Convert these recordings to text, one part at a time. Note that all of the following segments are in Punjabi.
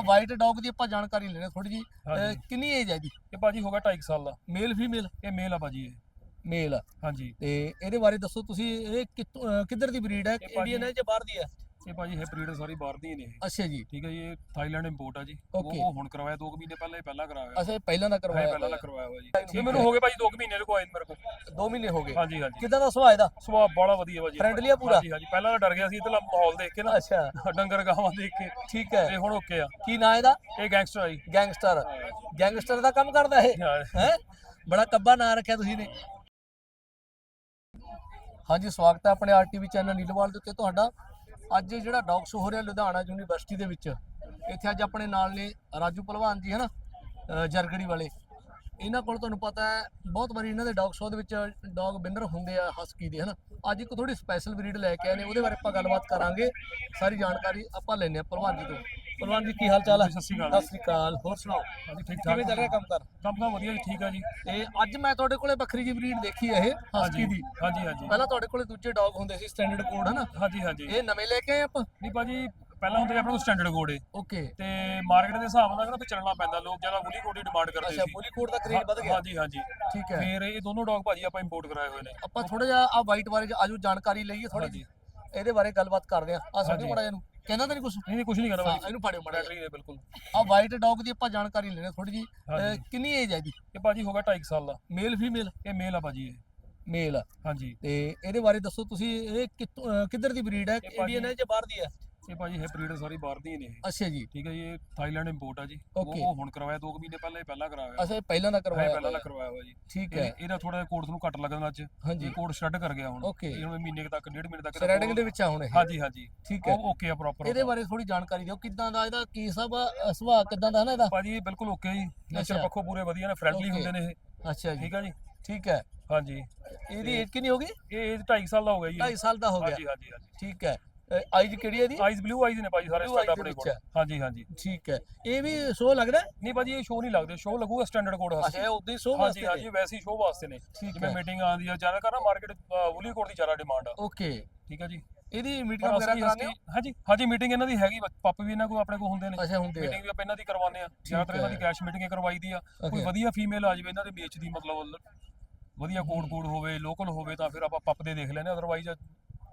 ਆ ਵਾਈਟ ਡੌਗ ਦੀ ਆਪਾਂ ਜਾਣਕਾਰੀ ਲੈਣੀ ਥੋੜੀ ਜੀ ਹਾਂਜੀ। ਕਿੰਨੀ ਏਜ ਹੈ ਜੀ ਇਹ ਭਾਜੀ ਹੋ ਗਿਆ 2.5 ਸਾਲ ਦਾ। ਮੇਲ ਫੀਮੇਲ ਇਹ ਮੇਲ ਆ ਭਾਜੀ ਇਹ। ਮੇਲ ਹਾਂਜੀ। ਤੇ ਇਹਦੇ ਬਾਰੇ ਦੱਸੋ ਤੁਸੀਂ ਇਹ ਕਿੱਥੋਂ- ਅਹ ਕਿੱਧਰ ਦੀ ਬਰੀਡ ਹੈ ਇਹ ਭਾਜੀ- ਇੰਡੀਅਨ ਹੈ ਜਾਂ ਬਾਹਰ ਦੀ ਹੈ ਇਹ ਭਾਜੀ ਇਹ ਬਰੀਡ ਸਾਰੀ ਬਾਹਰ ਦੀ ਨੇ ਇਹ। ਅੱਛਾ ਜੀ। ਠੀਕ ਹੈ ਜੀ ਇਹ ਥਾਈਲੈਂਡ ਇੰਪੋਰਟ ਆ ਜੀ। ਉਹ Okay. ਉਹ ਹੁਣ ਕਰਵਾਇਆ 2 ਮਹੀਨੇ ਪਹਿਲਾਂ ਹੀ ਪਹਿਲਾਂ ਕਰਾਇਆ ਅੱਛਾ ਇਹ ਪਹਿਲਾਂ ਦਾ ਕਰਵਾਇਆ ਪਹਿਲਾਂ ਦਾ ਕਰਵਾਇਆ ਹੋਇਆ ਜੀ। ਠੀਕ ਇਹ ਮੈਨੂੰ ਹੈ। ਗਏ ਭਾਜੀ 2 ਮਹੀਨੇ ਦੇ ਮੇਰੇ ਕੋਲ। 2 ਮਹੀਨੇ ਹੋ ਗਏ। ਹਾਂਜੀ ਹਾਂਜੀ। ਕਿਦਾਂ ਦਾ ਸੁਭਾਅ ਇਹਦਾ? ਸੁਭਾਅ ਬੜਾ ਵਧੀਆ ਭਾਜੀ। Friendly ਆ ਪੂਰਾ? ਹਾਂਜੀ ਹਾਂਜੀ। ਪਹਿਲਾਂ ਤਾਂ ਡਰ ਗਿਆ ਸੀ ਇਧਰਲਾ ਮਾਹੌਲ ਦੇਖ ਕੇ ਨਾ। ਅੱਛਾ। ਡੰਗਰ ਗਾਵਾਂ ਦੇਖ ਕੇ। ਠੀਕ ਹੈ। ਤੇ ਹੁਣ ਓਕੇ ਆ। ਕੀ ਨਾਂ ਇਹਦਾ? ਇਹ ਗੈਂਗਸਟਰ ਆਈ ਗੈਂਗਸਟਰ ਗੈਂਗਸਟਰ ਦਾ ਕੰਮ ਕਰਦਾ ਇਹ? ਹੈ? ਬੜਾ ਕੱਬਾ ਨਾਂ ਰੱਖਿਆ ਤੁਸੀਂ ਨੇ। ਹਾਂਜੀ ਸਵਾਗਤ ਹੈ ਆਪਣੇ ਆਰਟੀਵੀ ਚੈਨਲ ਨੀਲਵਾਲ ਦੇ ਉੱਤੇ ਤੁਹਾਡਾ। ਅੱਜ ਜਿਹੜਾ ਡੌਗ ਸ਼ੋ ਹੋ ਰਿਹਾ ਲੁਧਿਆਣਾ ਯੂਨੀਵਰਸਿਟੀ ਦੇ ਵਿੱਚ, ਇੱਥੇ ਅੱਜ ਆਪਣੇ ਨਾਲ ਨੇ ਰਾਜੂ ਪਹਿਲਵਾਨ ਜੀ, ਹਨਾ? ਅਹ ਜਰਗੜੀ ਵਾਲੇ। ਇਹਨਾਂ ਕੋਲ ਤੁਹਾਨੂੰ ਪਤਾ ਹੈ, ਬਹੁਤ ਵਾਰੀ ਇਹਨਾਂ ਦੇ ਡੌਗ ਸ਼ੋਅ ਦੇ ਵਿੱਚ ਡੌਗ ਵਿਨਰ ਹੁੰਦੇ ਆ ਹਸਕੀ ਦੇ, ਹਨਾ? ਅੱਜ ਇੱਕ ਥੋੜੀ ਸਪੈਸ਼ਲ ਬਰੀਡ ਲੈ ਕੇ ਆਏ ਨੇ, ਉਹਦੇ ਬਾਰੇ ਆਪਾਂ ਗੱਲਬਾਤ ਕਰਾਂਗੇ। ਸਾਰੀ ਜਾਣਕਾਰੀ ਆਪਾਂ ਲੈਣੇ ਆ ਭਲਵਾਨ ਜੀ ਤੋਂ। ਪਹਿਲਵਾਨ ਜੀ ਕੀ ਹਾਲ ਚਾਲ ਹੈ ਸਤਿ ਸ਼੍ਰੀ ਅਕਾਲ। ਸਤਿ ਸ੍ਰੀ ਅਕਾਲ। ਹੋਰ ਸੁਣਾਓ? ਹਾਂਜੀ ਠੀਕ ਠਾਕ ਕਿਵੇਂ ਚੱਲ ਰਿਹਾ ਕੰਮ ਕਰ? ਕੰਮ ਤਾਂ ਵਧੀਆ ਜੀ ਠੀਕ ਆ ਜੀ। ਤੇ ਅੱਜ ਮੈਂ ਤੁਹਾਡੇ ਕੋਲੇ ਵੱਖਰੀ ਜਿਹੀ ਬਰੀਡ ਦੇਖੀ ਹੈ ਇਹ ਹਸਕੀ ਦੀ। ਹਾਂਜੀ ਹਾਂਜੀ। ਪਹਿਲਾਂ ਤੁਹਾਡੇ ਕੋਲੇ ਦੂਜੇ ਡੌਗ ਹੁੰਦੇ ਸੀ ਸਟੈਂਡਰਡ ਕੋਡ ਹਨਾ? ਹਾਂਜੀ ਹਾਂਜੀ। ਇਹ ਨਵੇਂ ਲੈ ਕੇ ਆਏ ਆਪਾਂ? ਨਹੀਂ ਭਾਜੀ ਪਹਿਲਾਂ ਹੁੰਦੇ ਆਪਣੇ ਕੋਲ ਸਟੈਂਡਰਡ ਕੋਡੇ ਓਕੇ। ਤੇ ਮਾਰਕੀਟ ਦੇ ਹਿਸਾਬ ਨਾਲ ਨਾ ਫਿਰ ਚੱਲਣਾ ਪੈਂਦਾ ਲੋਕ ਜ਼ਿਆਦਾ ਵੁਲੀ ਕੋਡੀ ਡਿਮਾਂਡ ਕਰਦੇ ਅੱਛਾ ਸੀ। ਬੁਲੀ ਕੋਡ ਦਾ ਕ੍ਰੇਜ਼ ਵੱਧ ਗਿਆ। ਹਾਂਜੀ ਹਾਂਜੀ। ਠੀਕ ਹੈ। ਫਿਰ ਇਹ ਦੋਨੋਂ ਡੌਗ ਭਾਜੀ ਆਪਾਂ ਇੰਪੋਰਟ ਕਰਾਏ ਹੋਏ ਨੇ। ਆਪਾਂ ਥੋੜਾ ਜਿਹਾ ਆ ਵਾਈਟ ਬਾਰੇ ਜ- ਆਜੋ ਜਾਣਕਾਰੀ ਲਈਏ ਥੋੜੀ। ਜਿਹੀ ਇਹਦੇ ਬਾਰੇ ਗੱਲਬਾਤ ਕਰਦੇ ਆ ਆ ਸਾਡੇ। ਮੜਾ ਇਹਨੂੰ। ਕਹਿੰਦਾ ਤਾਂ ਨਹੀਂ ਕੁਝ ਨਹੀਂ ਕੁਝ ਨਹੀਂ ਹਾਂ ਭਾਜੀ ਇਹਨੂੰ ਫਾੜਿਓ ਮੜਾ ਬੈਟਰੀ ਦੇ ਬਿਲਕੁਲ। ਆ ਵਾਈਟ ਡੌਗ ਦੀ ਆਪਾਂ ਜਾਣਕਾਰੀ ਲੈਣੀ ਥੋੜੀ ਜੀ ਹਾਂਜੀ। ਕਿੰਨੀ ਏਜ ਹੈ ਜੀ ਇਹ ਭਾਜੀ ਹੋ ਗਿਆ 2.5 ਸਾਲ ਦਾ। ਮੇਲ ਫੀਮੇਲ ਇਹ ਮੇਲ ਆ ਭਾਜੀ ਇਹ। ਮੇਲ ਹਾਂਜੀ। ਤੇ ਇਹਦੇ ਬਾਰੇ ਦੱਸੋ ਤੁਸੀਂ ਇਹ ਕਿੱਥੋਂ- ਅਹ ਕਿੱਧਰ ਦੀ ਬਰੀਡ ਹੈ ਇਹ ਭਾਜੀ- ਇੰਡੀਅਨ ਹੈ ਜਾਂ ਬਾਹਰ ਦੀ ਹੈ? ਇਹ ਭਾਜੀ ਇਹ ਬਰੀਡ ਸਾਰੀ ਬਾਹਰ ਦੀ ਨੇ ਇਹ। ਅੱਛਾ ਜੀ। ਠੀਕ ਹੈ ਜੀ ਇਹ ਥਾਈਲੈਂਡ ਇੰਪੋਰਟ ਆ ਜੀ। ਉਹ Okay. ਉਹ ਹੁਣ ਕਰਵਾਇਆ 2 ਮਹੀਨੇ ਪਹਿਲਾਂ ਹੀ ਪਹਿਲਾਂ ਕਰਾਇਆ। ਅੱਛਾ ਇਹ ਪਹਿਲਾਂ ਦਾ ਹਾਂ ਕਰਵਾਇਆ ਪਹਿਲਾਂ ਦਾ ਹੋਇਆ। ਕਰਵਾਇਆ ਹੋਇਆ ਜੀ। ਠੀਕ ਹੈ। ਇਹ- ਇਹਦਾ ਥੋੜਾ ਕੋਡ ਨੂੰ ਘੱਟ ਲੱਗਣਾ ਅੱਜ। ਹਾਂਜੀ। ਇਹ ਸ਼ਰਟ ਕਰ ਗਿਆ ਹੁਣ। Okay. ਇਹ ਹੁਣ ਮਹੀਨੇ ਕੁ ਤੱਕ ਡੇਢ ਮਹੀਨੇ ਤੱਕ ਇਹਦਾ ਦੇ ਵਿੱਚ ਆ ਹੁਣ ਇਹ। ਹਾਂਜੀ ਹਾਂਜੀ। ਠੀਕ ਹੈ। ਉਹ ਓਕੇ ਆ ਪ੍ਰੋਪਰ ਇਹਦੇ ਬਾਰੇ ਥੋੜੀ ਜਾਣਕਾਰੀ ਦਿਓ। ਕਿੱਦਾਂ ਦਾ ਇਹਦਾ ਕੀ ਸਭ ਸੁਭਾਅ ਕਿੱਦਾਂ ਦਾ ਹੈ ਨਾ ਇਹਦਾ? ਭਾਜੀ ਇਹ ਬਿਲਕੁਲ ਓਕੇ ਜੀ। ਨੇਚਰ ਅੱਛਾ। ਪੱਖੋਂ ਪੂਰੇ ਵਧੀਆ ਨੇ ਫ੍ਰੈਂਡਲੀ Okay. ਹੁੰਦੇ ਨੇ ਇਹ। ਅੱਛਾ ਜੀ। ਠੀਕ ਆ ਜੀ? ਠੀਕ ਹੈ। ਹਾਂਜੀ। ਇਹਦੀ ਏਜ ਕਿੰਨੀ ਹੋ ਗਈ? ਇਹ ਏਜ 2.5 ਸਾਲ ਦਾ ਹੋ ਗਿਆ ਜੀ। 2.5 ਸਾਲ ਦਾ ਹੋ ਗਿਆ। ਹਾਂਜੀ ਹਾਂਜੀ ਹਾਂਜੀ। ਠੀਕ ਹੈ। ਆਈਜ਼ ਕਿਹੜੀ ਹੈ ਇਹਦੀ? ਆਈਜ਼ ਬਲੂ ਆਈਜ਼ ਨੇ ਭਾਜੀ ਸਾਰੇ Blue eyes ਦੇ ਆਪਣੇ ਵਿੱਚ ਕੋਲ। ਹੈ। ਹਾਂਜੀ ਹਾਂਜੀ। ਠੀਕ ਹੈ। ਇਹ ਵੀ ਸ਼ੋ ਲੱਗਦਾ ਹੈ? ਨਹੀਂ ਭਾਜੀ ਇਹ ਸ਼ੋਅ ਨਹੀਂ ਲੱਗਦੇ। ਸ਼ੋਅ ਲੱਗੂਗਾ ਸਟੈਂਡਰਡ ਕੋਡ ਅੱਛਾ ਵਾਸਤੇ ਇਹ ਉਦੋਂ ਹੀ ਸ਼ੋ ਹਾਂਜੀ ਵਾਸਤੇ ਹਾਂਜੀ ਵੈਸੇ ਹੀ ਸ਼ੋਅ ਵਾਸਤੇ ਨੇ। ਠੀਕ ਜਿਵੇਂ ਹੈ ਮੀਟਿੰਗ ਆਉਂਦੀ ਆ ਜ਼ਿਆਦਾ ਕਰਨਾ ਮਾਰਕੀਟ ਵੁਲੀ ਕੋਡ ਦੀ ਜ਼ਿਆਦਾ ਡਿਮਾਂਡ ਆ। ਓਕੇ ਠੀਕ ਆ ਜੀ। ਇਹਦੀ ਮੀਟਿੰਗ ਵਗੈਰਾ ਅਸੀਂ ਕਰਾਉਂਦੇ ਹੋ? ਅਸੀਂ- ਹਾਂਜੀ ਹਾਂਜੀ ਮੀਟਿੰਗ ਇਹਨਾਂ ਦੀ ਹੈਗੀ ਪੱਪ ਵੀ ਇਹਨਾਂ ਕੋਲ ਆਪਣੇ ਕੋਲ ਹੁੰਦੇ ਨੇ। ਅੱਛਾ ਹੁੰਦੇ ਆ। ਮੀਟਿੰਗ ਵੀ ਆਪਾਂ ਇਹਨਾਂ ਦੀ ਕਰਵਾਉਂਦੇ ਆ। ਜ਼ਿਆਦਾਤਰ ਇਹਨਾਂ ਦੀ। ਕੈਸ਼ ਮੀਟਿੰਗ ਕਰਵਾਈ ਦੀ ਆ। ਕੋਈ Okay. ਵਧੀਆ ਫੀਮੇਲ ਆ ਜਾਵੇ ਇਹਨਾਂ ਦੇ ਮੇਚ ਦੀ ਮਤਲਬ ਵਧੀਆ ਕੋਡ ਕੋਡ ਹੋਵੇ ਲੋਕਲ ਹੋਵੇ ਤਾਂ ਫਿਰ ਆਪਾਂ ਪੱਪ ਦੇ ਦੇਖ ਲੈਨੇ ਅਦਰਵਾਈਜ਼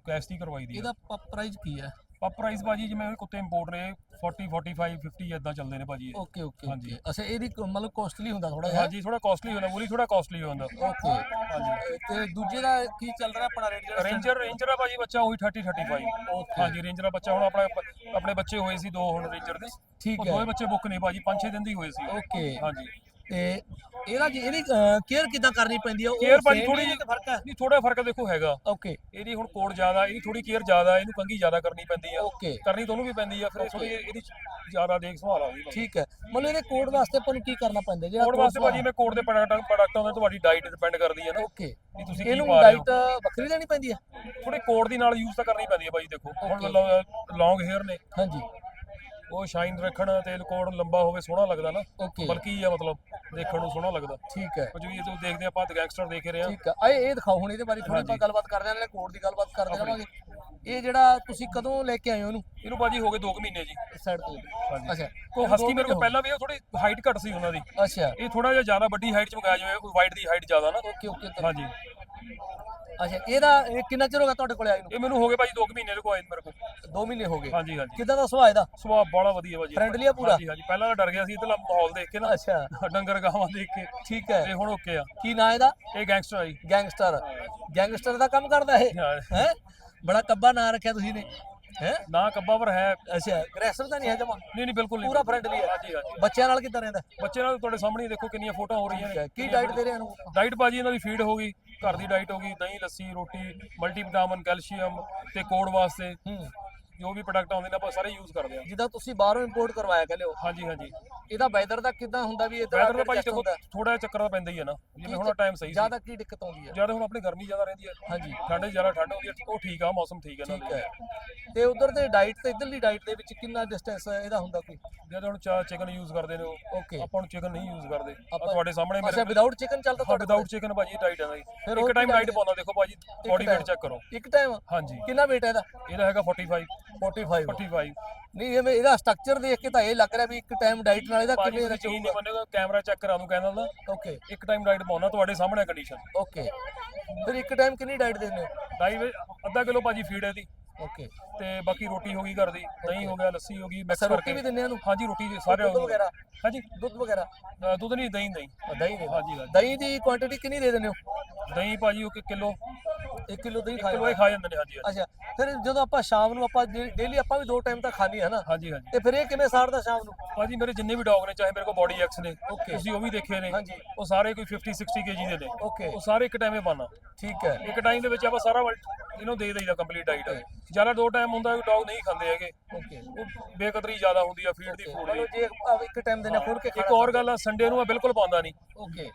ਕੈਸ਼ ਦੀ ਕਰਵਾਈ ਦੀ ਆ। ਇਹਦਾ ਪ੍ਰਾਈਸ ਕੀ ਹੈ ਪੱਪ ਪ੍ਰਾਈਸ ਬਾਜੀ ਜਿਵੇਂ ਕੁੱਤੇ ਇੰਪੋਰਟ ਨੇ 40 45 50 ਇਦਾਂ ਚੱਲਦੇ ਨੇ ਭਾਜੀ ਇਹ। ਓਕੇ ਓਕੇ ਹਾਂਜੀ। ਓਕੇ ਅੱਛਾ ਇਹਦੀ ਕ- ਮਤਲਬ ਕੋਸਟਲੀ ਹੁੰਦਾ ਥੋੜਾ ਜਿਹਾ? ਹਾਂਜੀ ਥੋੜਾ ਕਾਸਟਲੀ ਹੁੰਦਾ ਬੋਲੀ ਥੋੜਾ ਕਾਸਟਲੀ ਹੁੰਦਾ। ਓਕੇ ਹਾਂਜੀ। ਤੇ ਦੂਜੇ ਦਾ ਕੀ ਚੱਲ ਰਿਹਾ ਆਪਣਾ ਰੇਟ ਜਿਹੜਾ ਰੇਂਜਰ ਰੇਂਜਰ ਆ ਭਾਜੀ ਬੱਚਾ ਉਹੀ 30 35 Okay. ਹਾਂਜੀ ਰੇਂਜਰ ਦਾ ਬੱਚਾ ਹੁਣ ਆਪਣਾ ਆਪਣੇ ਬੱਚੇ ਹੋਏ ਸੀ ਦੋ ਹੁਣ ਰੇਂਜਰ ਦੇ। ਠੀਕ ਉਹ ਹੈ। ਦੋਵੇਂ ਬੱਚੇ ਬੁੱਕ ਨੇ ਭਾਜੀ 5-6 ਦਿਨ ਦੀ ਹੋਏ ਸੀ। ਓਕੇ ਹਾਂਜੀ। ਤੇ ਇਹਦਾ ਜੀ ਇਹਦੀ ਕੇਅਰ ਕਿਦਾਂ ਕਰਨੀ ਪੈਂਦੀ ਹੈ ਉਹ Care ਭਾਜੀ ਹੈ ਜਿਹੀ- ਫ਼ਰਕ ਹੈ? ਨਹੀਂ ਥੋੜਾ ਫ਼ਰਕ ਦੇਖੋ ਹੈਗਾ। ਓਕੇ ਇਹਦੀ ਹੁਣ ਕੋਡ ਜ਼ਿਆਦਾ ਇਹਦੀ ਥੋੜੀ ਕੇਅਰ ਜ਼ਿਆਦਾ ਇਹਨੂੰ ਕੰਗੀ ਜ਼ਿਆਦਾ ਕਰਨੀ ਪੈਂਦੀ ਆ। ਓਕੇ ਕਰਨੀ ਤਾਂ ਉਹਨੂੰ ਵੀ ਪੈਂਦੀ ਆ ਫਿਰ. ਥੋੜੀ ਇਹਦੀ ਜ਼ਿਆਦਾ ਦੇਖ ਸੰਭਾਲ ਆ ਉਹਦੀ ਠੀਕ ਹੈ। ਮਤਲਬ ਇਹਦੇ ਕੋਡ ਵਾਸਤੇ ਆਪਾਂ ਨੂੰ ਕੀ ਕਰਨਾ ਪੈਂਦਾ ਜਿਹੜਾ ਕੋਡ ਵਾਸਤੇ ਭਾਜੀ ਮੈਂ ਕੋਡ ਦੇ ਪ੍ਰੋਡਕਟ ਪ੍ਰੋਡਕਟ ਆਉਂਦੇ ਤੁਹਾਡੀ ਡਾਈਟ ਡਿਪੈਂਡ ਕਰਦੀ ਹੈ ਨਾ। ਓਕੇ ਵੀ ਤੁਸੀਂ ਕੀ ਇਹਨੂੰ ਡਾਈਟ ਵੱਖਰੀ ਲੈਣੀ ਪੈਂਦੀ ਹੈ ਥੋੜੇ ਕੋਡ ਦੀ ਨਾਲ ਯੂਜ਼ ਤਾਂ ਕਰਨੀ ਪੈਂਦੀ ਹੈ ਭਾਜੀ ਦੇਖੋ। ਹੁਣ ਲੌਂਗ ਹੇਅਰ ਨੇ। ਹਾਂਜੀ। ਉਹ ਸ਼ਾਈਨ ਰੱਖਣ ਤੇ ਕੋਡ ਲੰਬਾ ਹੋਵੇ ਸੋਹਣਾ ਲੱਗਦਾ ਨਾ। ਓਕੇ। ਬਲਕਿ ਆ ਮਤਲਬ ਦੇਖਣ ਨੂੰ ਸੋਹਣਾ ਲੱਗਦਾ। ਠੀਕ ਹੈ। ਕੁਝ ਵੀ ਜੋ ਦੇਖਦੇ ਆਪਾਂ ਗੈਂਗਸਟਰ ਦੇਖ ਰਹੇ ਆ। ਠੀਕ ਹੈ ਆਏ ਇਹ ਦਿਖਾਓ ਹੁਣ ਇਹਦੇ ਬਾਰੇ ਥੋੜੀ ਆਪਾਂ। ਗੱਲਬਾਤ ਕਰਦੇ ਹਾਂ ਕੋਡ ਦੀ ਗੱਲਬਾਤ ਕਰਦੇ ਰਹਾਂਗੇ। ਇਹ ਜਿਹੜਾ ਤੁਸੀਂ ਕਦੋਂ ਲੈ ਕੇ ਆਏ ਹੋ ਇਹਨੂੰ? ਇਹਨੂੰ ਭਾਜੀ ਹੋ ਗਏ 2 ਮਹੀਨੇ ਜੀ। ਇਸ ਸਾਈਡ ਤੋਂ। ਅੱਛਾ। ਉਹ ਹਸਕੀ ਮੇਰੇ ਕੋਲ ਪਹਿਲਾਂ ਵੀ ਉਹ ਥੋੜੀ ਹਾਈਟ ਘੱਟ ਸੀ ਉਹਨਾਂ ਦੀ। ਅੱਛਾ। ਇਹ ਥੋੜਾ ਜਿਹਾ ਜ਼ਿਆਦਾ ਵੱਡੀ ਹਾਈਟ ਚ ਮੰਗਾਇਆ ਜਿਵੇਂ ਕੋਈ ਵਾਈਟ ਦੀ ਹਾਈਟ ਜ਼ਿਆਦਾ ਨਾ। ਓਕੇ ਓਕੇ ਹਾਂਜੀ। ਅੱਛਾ ਇਹਦਾ ਇਹ ਕਿੰਨਾ ਚਿਰ ਹੋ ਗਿਆ ਤੁਹਾਡੇ ਕੋਲੇ ਆਏ ਨੂੰ? ਇਹ ਮੈਨੂੰ ਹੋ ਗਏ ਭਾਜੀ 2 ਮਹੀਨੇ ਦੇ ਕੋਲ ਆਏ ਨੂੰ ਮੇਰੇ ਕੋਲ। 2 ਮਹੀਨੇ ਹੋ ਗਏ। ਹਾਂਜੀ ਹਾਂਜੀ। ਕਿਦਾਂ ਦਾ ਸੁਭਾਅ ਇਹਦਾ? ਸੁਭਾਅ ਬੜਾ ਵਧੀਆ ਭਾਜੀ। Friendly ਆ ਪੂਰਾ? ਹਾਂਜੀ ਹਾਂਜੀ। ਪਹਿਲਾਂ ਤਾਂ ਡਰ ਗਿਆ ਸੀ ਇਧਰਲਾ ਮਾਹੌਲ ਦੇਖ ਕੇ ਨਾ। ਅੱਛਾ। ਡੰਗਰ ਗਾਵਾਂ ਦੇਖ ਕੇ। ਠੀਕ ਹੈ। ਤੇ ਹੁਣ ਓਕੇ ਆ। ਕੀ ਨਾਂ ਇਹਦਾ? ਇਹ ਗੈਂਗਸਟਰ ਆਈ ਗੈਂਗਸਟਰ। ਗੈਂਗਸਟਰ ਦਾ ਕੰਮ ਕਰਦਾ ਇਹ? ਹੈ। ਬੜਾ ਕੱਬਾ ਨਾਂ ਰੱਖਿਆ ਤੁਸੀਂ ਨੇ। ਹੈ? ਨਾ ਕੱਬਾਵਰ ਹੈ। ਅੱਛਾ ਅਗਰੈਸਰ ਤਾਂ ਨਹੀਂ ਹੈ ਜਮਾ? ਨਹੀਂ ਨਹੀਂ ਬਿਲਕੁਲ ਨਹੀਂ। ਪੂਰਾ friendly ਹੈ। ਹਾਂਜੀ ਹਾਂਜੀ। ਬੱਚਿਆਂ ਨਾਲ ਕਿੱਦਾਂ ਰਹਿੰਦਾ? ਬੱਚੇ ਨਾਲ ਤੁਹਾਡੇ ਸਾਹਮਣੇ ਹੀ ਦੇਖੋ ਕਿੰਨੀਆਂ ਫੋਟੋਆਂ ਹੋ ਰਹੀਆਂ ਨੇ। ਕੀ ਡਾਈਟ ਦੇ ਰਹੇ ਇਹਨੂੰ ਡਾਈਟ ਭਾਜੀ ਇਹਨਾਂ ਦੀ ਫੀਡ ਹੋ ਗਈ। ਘਰ ਦੀ ਡਾਈਟ ਹੋ ਗਈ। ਦਹੀਂ ਲੱਸੀ ਰੋਟੀ ਮਲਟੀਵਿਟਾਮਿਨ ਕੈਲਸ਼ੀਅਮ ਤੇ ਕੋਡ ਵਾਸਤੇ। ਹੂੰ। ਜੋ ਵੀ ਪ੍ਰੋਡਕਟ ਆਉਂਦੇ ਨੇ ਆਪਾਂ ਸਾਰੇ ਯੂਜ਼ ਕਰਦੇ ਹਾਂ। ਜਿੱਦਾਂ ਤੁਸੀਂ ਬਾਹਰੋਂ ਇੰਪੋਰਟ ਕਰਵਾਇਆ ਕਹਿੰਦੇ ਹੋ ਹਾਂਜੀ ਹਾਂਜੀ। ਇਹਦਾ ਵੈਦਰ ਦਾ ਕਿੱਦਾਂ ਹੁੰਦਾ ਵੀ ਇਧਰ ਵੈਦਰ ਦਾ ਭਾਜੀ ਦੇਖੋ ਥੋੜਾ ਜਿਹਾ ਚੱਕਰ ਤਾਂ ਪੈਂਦਾ ਹੀ ਹੈ ਨਾ। ਜਿਵੇਂ ਹੁਣ ਟਾਈਮ ਸਹੀ ਜ਼ਿਆਦਾ ਕੀ ਦਿੱਕਤ ਆਉਂਦੀ ਹੈ? ਜ਼ਿਆਦਾ ਹੁਣ ਆਪਣੀ ਗਰਮੀ ਜ਼ਿਆਦਾ ਰਹਿੰਦੀ ਹੈ। ਹਾਂਜੀ। ਠੰਡ ਜ਼ਿਆਦਾ ਠੰਡ ਹੁੰਦੀ ਹੈ ਉਹ ਠੀਕ ਆ ਮੌਸਮ ਠੀਕ ਹੈ ਹੈ। ਤੇ ਉਧਰ ਦੇ ਡਾਈਟ ਤੇ ਇਧਰਲੀ ਡਾਈਟ ਦੇ ਵਿੱਚ ਕਿੰਨਾ ਡਿਸਟੈਂਸ ਇਹਦਾ ਹੁੰਦਾ ਕੋਈ? ਜਦ ਹੁਣ ਚਾ ਚਿਕਨ ਯੂਜ਼ ਕਰਦੇ ਨੇ ਉਹ। ਓਕੇ ਆਪਾਂ ਹੁਣ ਚਿਕਨ ਨਹੀਂ ਯੂਜ਼ ਕਰਦੇ। ਆ ਆਪਾਂ- ਤੁਹਾਡੇ ਸਾਹਮਣੇ ਅੱਛਾ ਮੇਰੇ ਵਿਦਆਊਟ ਚਿਕਨ ਚੱਲਦਾ ਤੁਹਾਡੇ ਵਿਦਆਊਟ ਚਿਕਨ ਭਾਜੀ ਡਾਈਟ ਹੈ ਉਹ ਇੱਕ ਟਾਈਮ ਡਾਈਟ ਪਾਉਂਦਾ ਦੇਖੋ ਭਾਜੀ ਬੋਡੀ weight ਚੈੱਕ ਕਰੋ। ਇੱਕ ਟਾਈਮ ਹਾਂਜੀ। ਕਿੰਨਾ weight ਹੈ ਇਹਦਾ? ਇਹਦਾ ਹੈਗਾ 45 45 45 ਨਹੀਂ ਐਵੇਂ ਇਹਦਾ ਸਟਰਕਚਰ ਦੇਖ ਕੇ ਤਾਂ ਇਹ ਲੱਗ ਰਿਹਾ ਵੀ ਇੱਕ ਟਾਈਮ ਡਾਈਟ ਨਾਲ ਇਹਦਾ ਭਾਜੀ ਕਿਵੇਂ ਤੁਸੀਂ ਨਹੀਂ ਰਚੂਗਾ ਮੰਨੇਗਾ ਕੈਮਰਾ ਚੈੱਕ ਕਰਾ ਦੂੰ ਕਹਿੰਦਾ ਨਾ ਓਕੇ ਇੱਕ ਟਾਈਮ ਰਾਈਡ ਪਾਉਣਾ ਤੁਹਾਡੇ ਸਾਹਮਣੇ ਕੰਡੀਸ਼ਨ ਓਕੇ ਫਿਰ ਇੱਕ ਟਾਈਮ ਕਿੰਨੀ ਡਾਈਟ ਦਿੰਦੇ ਹੋ? ਢਾਈ ਵੇ ਅੱਧਾ ਕਿਲੋ ਭਾਜੀ ਫੀਡ ਹੈ ਦੀ ਓਕੇ। ਤੇ ਬਾਕੀ ਰੋਟੀ ਹੋ ਗਈ ਘਰ ਦੀ ਦਹੀਂ ਹੋ ਗਿਆ ਲੱਸੀ ਹੋ ਗਈ ਮਿਕਸ ਅੱਛਾ ਰੋਟੀ ਕਰਕੇ। ਵੀ ਦਿੰਦੇ ਆ ਇਹਨੂੰ ਹਾਂਜੀ ਰੋਟੀ ਦੇ ਸਾਰੇ ਦੁੱਧ ਵਗੈਰਾ? ਹਾਂਜੀ। ਦੁੱਧ ਵਗੈਰਾ? ਦੁੱਧ ਨਹੀਂ ਦਹੀਂ ਦਹੀਂ। ਦਹੀਂ ਦੇ। ਹਾਂਜੀ ਦਹੀਂ ਦੀ ਕੁਆਂਟੀਟੀ ਕਿੰਨੀ ਦੇ ਦਿੰਦੇ ਹੋ? ਦਹੀਂ ਭਾਜੀ ਉਹ ਕਿਲੋ। 1 ਕਿਲੋ ਦਹੀਂ ਕਿਲੋ ਖਾਇਆ ਹੀ ਖਾ ਜਾਂਦੇ ਨੇ ਹਾਂਜੀ ਅੱਛਾ ਫਿਰ ਜਦੋਂ ਆਪਾਂ ਸ਼ਾਮ ਨੂੰ ਆਪਾਂ ਡੇਲੀ ਆਪਾਂ ਵੀ ਦੋ ਟਾਈਮ ਤਾਂ ਖਾਣੀ ਹੈ ਨਾ ਹਾਂਜੀ ਹਾਂਜੀ। ਤੇ ਫਿਰ ਇਹ ਕਿਵੇਂ ਸਾੜਦਾ ਸ਼ਾਮ ਨੂੰ? ਭਾਜੀ ਮੇਰੇ ਜਿੰਨੇ ਵੀ ਡੌਗ ਨੇ ਚਾਹੇ ਮੇਰੇ ਕੋਲ ਬੋਡੀ ਐਕਸ ਨੇ. ਤੁਸੀਂ ਉਹ ਵੀ ਦੇਖੇ ਨੇ ਹਾਂਜੀ। ਉਹ ਸਾਰੇ ਕੋਈ 50 60 ਕੇਜੀ ਦੇ ਨੇ। ਓਕੇ। ਉਹ ਸਾਰੇ ਇੱਕ ਟਾਈਮੇ ਪਾਣਾ ਠੀਕ ਹੈ। ਇੱਕ ਟਾਈਮ ਦੇ ਵਿੱਚ ਆਪਾਂ ਸਾਰਾ ਇਹਨੂੰ ਦੇ ਦਈਦਾ ਕੰਪਲੀਟ ਡਾਈਟ ਜ਼ਿਆਦਾ ਦੋ ਟਾਈਮ ਹੁੰਦਾ ਡੌਗ ਨਹੀਂ ਖਾਂਦੇ ਹੈਗੇ। ਓਕੇ ਉਹ ਬੇਕਦਰੀ ਜ਼ਿਆਦਾ ਹੁੰਦੀ ਆ ਫੀਡ ਦੀ ਫੂਡ ਦੀ। ਮਤਲਬ ਜੇ ਇੱਕ ਟਾਈਮ ਦੇ ਨਾਲ ਖੋਲ ਕੇ ਇੱਕ ਹੋਰ ਗੱਲ ਆ ਸੰਡੇ ਨੂੰ ਮੈਂ ਬਿਲਕੁਲ ਪਾਉਂਦਾ ਨਹੀਂ। ਓਕੇ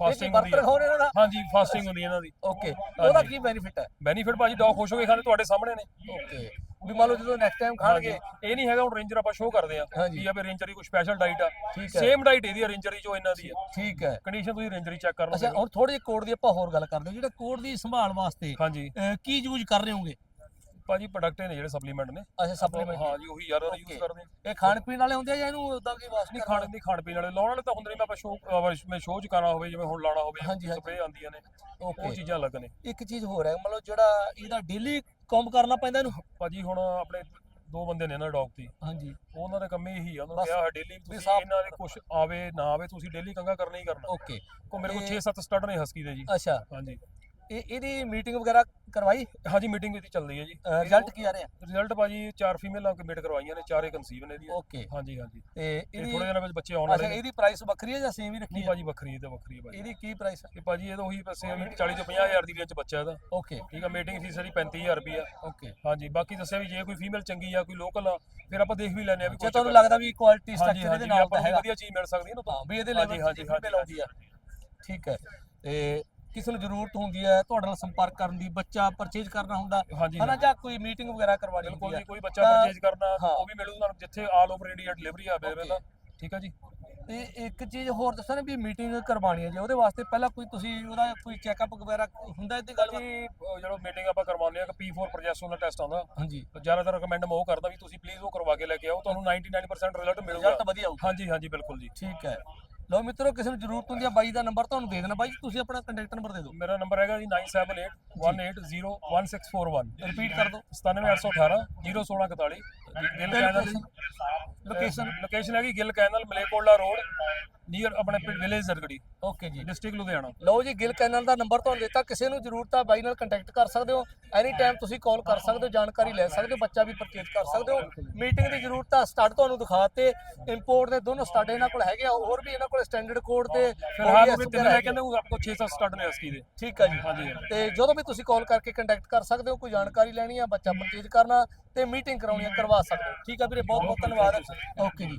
ਫਾਸਟਿੰਗ ਵਰਤ ਹੁੰਦੀ ਆ। ਰਖਾਉਣੇ ਇਹਨਾਂ ਦਾ? ਹਾਂਜੀ ਫਾਸਟਿੰਗ ਹੁੰਦੀ ਹੈ ਇਹਨਾਂ ਦੀ। ਓਕੇ ਉਹਦਾ ਕੀ ਬੈਨੀਫਿਟ ਹੈ ਬੈਨੀਫਿਟ ਭਾਜੀ ਡੌਗ ਖੁਸ਼ ਹੋ ਕੇ ਖਾਣੇ ਤੁਹਾਡੇ ਸਾਹਮਣੇ ਨੇ। ਓਕੇ ਵੀ ਮੰਨ ਲਓ ਜਦੋਂ ਨੈਕਸਟ ਟਾਈਮ ਖਾਣਗੇ। ਇਹ ਨਹੀਂ ਹੈਗਾ ਹੁਣ ਰੇਂਜਰ ਆਪਾਂ ਸ਼ੋਅ ਕਰਦੇ ਆ ਹਾਂਜੀ। ਵੀ ਆ ਵੀ ਰੇਂਜਰ ਦੀ ਕੋਈ ਸਪੈਸ਼ਲ ਡਾਈਟ ਆ। ਠੀਕ ਹੈ। ਸੇਮ ਡਾਈਟ ਇਹਦੀ ਆ ਰੇਂਜਰ ਦੀ ਜੋ ਇਹਨਾਂ ਦੀ ਆ। ਠੀਕ ਹੈ। ਕੰਡੀਸ਼ਨ ਤੁਸੀਂ ਰੇਂਜਰ ਹੀ ਚੈੱਕ ਕਰ ਅੱਛਾ ਹੁਣ ਥੋੜੀ ਜਿਹੀ ਕੋਡ ਦੀ ਆਪਾਂ ਹੋਰ ਗੱਲ ਕਰਦੇ ਹਾਂ। ਜਿਹੜਾ ਕੋਡ ਦੀ ਸੰਭਾਲ ਵਾਸਤੇ ਹਾਂਜੀ। ਅਹ, ਕੀ ਯੂਜ਼ ਕਰ ਰਹੇ ਹੋਗੇ ਭਾਜੀ ਪ੍ਰੋਡਕਟ ਨੇ ਜਿਹੜੇ ਸਪਲੀਮੈਂਟ ਨੇ। ਅੱਛਾ ਸਪਲੀਮੈਂਟ ਹਾਂ ਜੀ ਉਹੀ ਜ਼ਿਆਦਾ ਯੂਜ਼. ਕਰਦੇ ਆ। ਇਹ ਖਾਣ ਪੀਣ ਵਾਲੇ ਹੁੰਦੇ ਆ ਜਾਂ ਇਹਨੂੰ ਉਦਾਂ ਕੀ ਵਾਸਤੇ ਨਹੀਂ ਖਾਣ ਦੀ ਖਾਣ ਪੀਣ ਵਾਲੇ। ਲਾਉਣ ਵਾਲੇ ਤਾਂ ਹੁੰਦੇ ਨਹੀਂ ਆਪਾਂ ਸ਼ੋਅ ਮੈਂ ਸ਼ੋਅ ਚ ਕਰਨਾ ਹੋਵੇ ਜਿਵੇਂ ਹੁਣ ਲਾਣਾ ਹੋਵੇ। ਸਪਰੇ ਆਉਂਦੀਆਂ ਨੇ। ਉਹ ਚੀਜ਼ਾਂ ਅਲੱਗ ਨੇ। ਇੱਕ ਚੀਜ਼ ਹੋਰ ਹੈ ਮਤਲਬ ਜਿਹੜਾ ਇਹਦਾ ਡੇਲੀ ਕੰਮ ਕਰਨਾ ਪੈਂਦਾ ਇਹਨੂੰ? ਭਾਜੀ ਹੁਣ ਆਪਣੇ ਦੋ ਬੰਦੇ ਨੇ ਇਹਨਾਂ ਡੌਗ ਤੇ। ਹਾਂਜੀ। ਉਹਨਾਂ ਦਾ ਕੰਮ ਇਹੀ ਆ ਉਹਨਾਂ ਨੇ ਕਿਹਾ ਡੇਲੀ ਤੁਸੀਂ ਇਹਨਾਂ ਦੇ ਕੁਝ ਆਵੇ ਨਾ ਆਵੇ ਤੁਸੀਂ ਡੇਲੀ ਕੰਗਾ ਕਰਨਾ ਹੀ ਕਰਨਾ। ਓਕੇ ਕੋ ਮੇਰੇ ਕੋਲ ਤੇ- 6-7 ਸਟੱਡ ਨੇ ਹਸਕੀ ਦੇ ਜੀ। ਅੱਛਾ। ਹਾਂਜੀ। ਇਹ ਇਹਦੀ ਮੀਟਿੰਗ ਵਗੈਰਾ ਕਰਵਾਈ? ਹਾਂਜੀ ਮੀਟਿੰਗ ਵਿੱਚ ਚੱਲਦੀ ਹੈ ਜੀ। ਰਿਜ਼ਲਟ ਕੀ ਆ ਰਿਹਾ? ਰਿਜ਼ਲਟ ਭਾਜੀ ਚਾਰ ਫੀਮੇਲਾਂ ਕਮਿਟ ਕਰਵਾਈਆਂ ਨੇ ਚਾਰੇ ਕਨਸੀਵ ਨੇ ਇਹਦੀਆਂ। ਓਕੇ ਹਾਂਜੀ ਹਾਂਜੀ। ਤੇ ਇਹ ਇਹਦੀ ਥੋੜੇ ਦਿਨਾਂ ਵਿੱਚ ਬੱਚੇ ਆਉਣ ਅੱਛਾ ਵਾਲੇ ਨੇ। ਇਹਦੀ ਪ੍ਰਾਈਸ ਵੱਖਰੀ ਹੈ ਜਾਂ ਸੇਮ ਹੀ ਰੱਖੀ ਹੈ? ਭਾਜੀ ਵੱਖਰੀ ਇਹ ਤਾਂ ਵੱਖਰੀ ਹੈ ਭਾਜੀ। ਇਹਦੀ ਕੀ ਪ੍ਰਾਈਸ ਹੈ? ਇਹ ਭਾਜੀ ਇਹ ਤਾਂ ਉਹੀ ਬਸ 40 ਤੋਂ 50000 ਦੀ ਰੇਂਜ ਬੱਚਾ ਇਹਦਾ। ਓਕੇ ਠੀਕ ਆ ਮੀਟਿੰਗ ਫੀਸ ਇਹਦੀ 35000 ਰੁਪਈਆ। ਓਕੇ ਹਾਂਜੀ ਬਾਕੀ ਦੱਸਿਆ ਵੀ ਜੇ ਕੋਈ ਫੀਮੇਲ ਚੰਗੀ ਆ ਕੋਈ ਲੋਕਲ ਆ ਫਿਰ ਆਪਾਂ ਦੇਖ ਵੀ ਲੈਂਦੇ ਆ ਵੀ ਜੇ ਤੁਹਾਨੂੰ ਲੱਗਦਾ ਵੀ ਕੁਆਲਿਟੀ ਸਟਰਕਚਰ ਇਹਦੇ ਨਾਲ ਤਾਂ ਹੈਗਾ। ਵਧੀਆ ਚੀਜ਼ ਮਿਲ ਸਕਦੀ ਹੈ ਨਾ ਹਾਂ ਵੀ ਇਹਦੇ ਲੈਵਲ ਹਾਂਜੀ, ਤੇ ਹਾਂਜੀ। ਫੀਮੇਲ ਆਉਂਦੀ ਆ। ਠੀਕ ਹੈ। ਤੇ ਕਿਸੇ ਨੂੰ ਜ਼ਰੂਰਤ ਹੁੰਦੀ ਹੈ ਤੁਹਾਡੇ ਨਾਲ ਸੰਪਰਕ ਕਰਨ ਦੀ ਬੱਚਾ ਪਰਚੇਜ ਕਰਨਾ ਹੁੰਦਾ ਹਨਾ ਜਾਂ ਕੋਈ ਮੀਟਿੰਗ ਵਗੈਰਾ ਬਿਲਕੁਲ ਹੁੰਦੀ ਹੈ ਕੋਈ ਬੱਚਾ ਪਰਚੇਜ ਕਰਨਾ। ਉਹ ਵੀ ਮਿਲੂ ਤੁਹਾਨੂੰ ਜਿੱਥੇ ਆਲ ਓਵਰ ਇੰਡੀਆ ਡਿਲੀਵਰੀ ਆ ਅਵੇਲੇਬਲ ਆ ਠੀਕ ਆ ਜੀ? ਤੇ ਇੱਕ ਚੀਜ਼ ਹੋਰ ਦੱਸੋ ਨਾ ਵੀ ਮੀਟਿੰਗ ਕਰਵਾਉਣੀ ਹੈ ਜੇ ਉਹਦੇ ਵਾਸਤੇ ਪਹਿਲਾਂ ਕੋਈ ਤੁਸੀਂ ਉਹਦਾ ਕੋਈ ਚੈੱਕਅਪ ਵਗੈਰਾ ਹੁੰਦਾ ਇਹਦੀ ਗੱਲ ਜਿਹੜਾ ਮੀਟਿੰਗ ਆਪਾਂ ਕਰਵਾਉਂਦੇ ਆ ਕਿ P4 ਪ੍ਰੋਜੈਸਟਰੋਨ ਦਾ ਟੈਸਟ ਆਉਂਦਾ। ਹਾਂਜੀ। ਜ਼ਿਆਦਾਤਰ ਰეკਮੈਂਡ ਮੈਂ ਉਹ ਕਰਦਾ ਵੀ ਤੁਸੀਂ ਪਲੀਜ਼ ਉਹ ਕਰਵਾ ਕੇ ਲੈ ਕੇ ਆਓ ਤੁਹਾਨੂੰ 99% ਰਿਜ਼ਲਟ ਮਿਲੂਗਾ। ਰਿਜ਼ਲਟ ਵਧੀਆ ਆਊ ਹਾਂਜੀ ਹਾਂਜੀ ਬਿਲਕੁਲ ਜੀ। ਠੀਕ ਹੈ। ਲਓ ਮਿੱਤਰੋ ਕਿਸੇ ਨੂੰ ਜ਼ਰੂਰਤ ਹੁੰਦੀ ਹੈ ਬਾਈ ਦਾ ਨੰਬਰ ਤੁਹਾਨੂੰ ਦੇ ਦੇਣਾ ਬਾਈ ਜੀ ਤੁਸੀਂ ਆਪਣਾ ਕੰਟੈਕਟ ਨੰਬਰ ਦੇ ਦਿਓ ਮੇਰਾ ਨੰਬਰ ਹੈਗਾ ਜੀ 9781801641 ਰਿਪੀਟ ਕਰ ਦਿਓ 97818 01641 ਗਿੱਲ ਕੈਨਲ ਲੋਕੇਸ਼ਨ ਲੋਕੇਸ਼ਨ ਹੈਗੀ ਗਿੱਲ ਕੈਨਲ ਮਲੇਕੋਲਾ ਰੋਡ ਨੀਅਰ ਆਪਣੇ village Zargari okay ji. District Ludhiana. ਲਓ ਜੀ ਗਿਲ ਕੈਨਲ ਦਾ ਨੰਬਰ ਤੁਹਾਨੂੰ ਦਿੱਤਾ। ਕਿਸੇ ਨੂੰ ਜ਼ਰੂਰਤ ਆ ਬਾਈ ਨਾਲ ਕੰਟੈਕਟ ਕਰ ਸਕਦੇ ਹੋ। ਐਨੀ ਟਾਈਮ ਤੁਸੀਂ ਕਾਲ ਕਰ ਸਕਦੇ ਹੋ ਜਾਣਕਾਰੀ ਲੈ ਸਕਦੇ ਹੋ ਬੱਚਾ ਵੀ ਪਰਚੇਜ਼ ਕਰ ਸਕਦੇ ਹੋ। ਮੀਟਿੰਗ ਦੀ ਜ਼ਰੂਰਤ ਆ ਸਟਾਰਟ ਤੁਹਾਨੂੰ ਦਿਖਾਤੇ। ਇੰਪੋਰਟ ਦੇ ਦੋਨੋਂ ਸਟਾਰਟ ਇਹਨਾਂ ਕੋਲ ਹੈਗੇ ਆ ਹੋਰ ਵੀ ਇਹਨਾਂ ਕੋਲ ਸਟੈਂਡਰਡ ਕੋਡ ਤੇ ਫਿਲਹਾਲ ਉਹ ਤਿੰਨ ਲੈ ਕੇ ਉਹ ਆਪਕੋ 6-7 ਸਟਾਰਟ ਨੇ ਹਸਕੀ ਦੇ। ਠੀਕ ਹੈ ਜੀ। ਹਾਂਜੀ ਤੇ ਜਦੋਂ ਵੀ ਤੁਸੀਂ ਕਾਲ ਕਰਕੇ ਕੰਟੈਕਟ ਕਰ ਸਕਦੇ ਹੋ ਕੋਈ ਜਾਣਕਾਰੀ ਲੈਣੀ ਆ ਬੱਚਾ ਪਰਚੇਜ਼ ਕਰਨਾ ਤੇ ਮੀਟਿੰਗ ਕਰਾਉਣੀ ਆ ਕਰਵਾ ਸਕਦੇ ਹੋ। ਠੀਕ ਆ ਵੀਰੇ ਬਹੁਤ ਬਹੁਤ ਧੰਨਵਾਦ। ਓਕੇ ਜੀ।